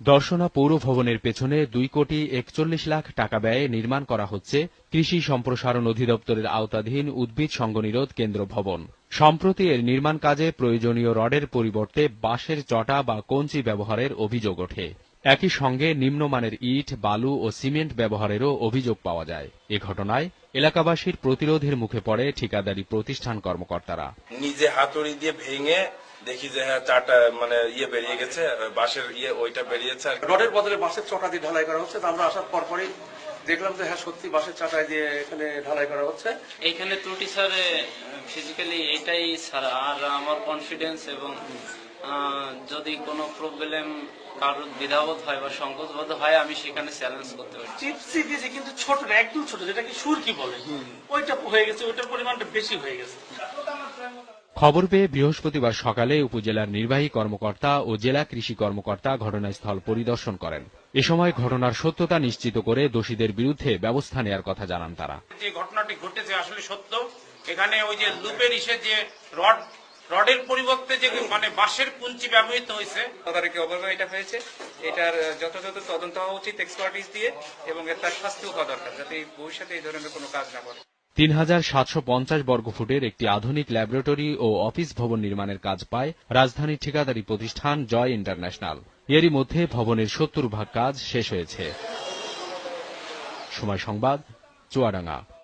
দর্শনা পৌর ভবনের পেছনে দুই কোটি একচল্লিশ লাখ টাকা ব্যয়ে নির্মাণ করা হচ্ছে কৃষি সম্প্রসারণ অধিদপ্তরের আওতাধীন উদ্ভিদ সঙ্গনিরোধ কেন্দ্র ভবন। সম্প্রতি এর নির্মাণ কাজে প্রয়োজনীয় রডের পরিবর্তে বাঁশের চটা বা কঞ্চি ব্যবহারের অভিযোগ ওঠে। একই সঙ্গে নিম্নমানের ইট, বালু ও সিমেন্ট ব্যবহারেরও অভিযোগ পাওয়া যায়। এ ঘটনায় এলাকাবাসীর প্রতিরোধের মুখে পড়ে ঠিকাদারি প্রতিষ্ঠান কর্মকর্তারা। নিজে হাতুড়ি দিয়ে ভেঙে দেখি যে হ্যাঁ চারটা মানে ইয়ে বেরিয়ে গেছে বাঁশের ইয়ে ওইটা বেরিয়েছে আর রডের বদলে বাঁশের চটা দিয়ে ঢালাই করা হচ্ছে আমরা আসার পরপরই দেখলাম যে হ্যাঁ সত্যি বাঁশের চাটাই দিয়ে এখানে ঢালাই করা হচ্ছে। এইখানে ত্রুটি স্যার ফিজিক্যালি এটাই ছাড়া আর আমার কনফিডেন্স এবং যদি কোনো প্রবলেম কারোর দ্বিধাবোধ হয় বা সংকোচবোধ হয় আমি সেখানে চ্যালেঞ্জ করতে পারি। চিপসি দিয়েছে কিন্তু ছোট না একদম ছোট যেটাকে সুর কি বলে ওইটা হয়ে গেছে ওইটার পরিমাণটা বেশি হয়ে গেছে। খবর পেয়ে বৃহস্পতিবার সকালে উপজেলার নির্বাহী কর্মকর্তা ও জেলা কৃষি কর্মকর্তা ঘটনাস্থল পরিদর্শন করেন। এ সময় ঘটনার সত্যতা নিশ্চিত করে দোষীদের বিরুদ্ধে ব্যবস্থা নেয়ার কথা জানান তারা। যে ঘটনাটি ঘটেছে আসলে সত্য। এখানে ওই যে লুপের ইসে যে রড রডের পরিবর্তে যে মানে বাঁশের পুঞ্চি ব্যবহৃত হয়েছে। তদারকি অভাবে এটা হয়েছে। এটার যথাযথ তদন্ত হওয়া উচিত এক্সপার্টিস দিয়ে এবং এর তার শাস্তিও হওয়া দরকার যাতে ভবিষ্যতে এই ধরনের কোনো কাজ না করে তিন হাজার সাতশো পঞ্চাশ বর্গফুটের একটি আধুনিক ল্যাবরেটরি ও অফিস ভবন নির্মাণের কাজ পায় রাজধানীর ঠিকাদারি প্রতিষ্ঠান জয় ইন্টারন্যাশনাল। এরই মধ্যে ভবনের সত্তর ভাগ কাজ শেষ হয়েছে। সময় সংবাদ, চুয়াডাঙ্গা।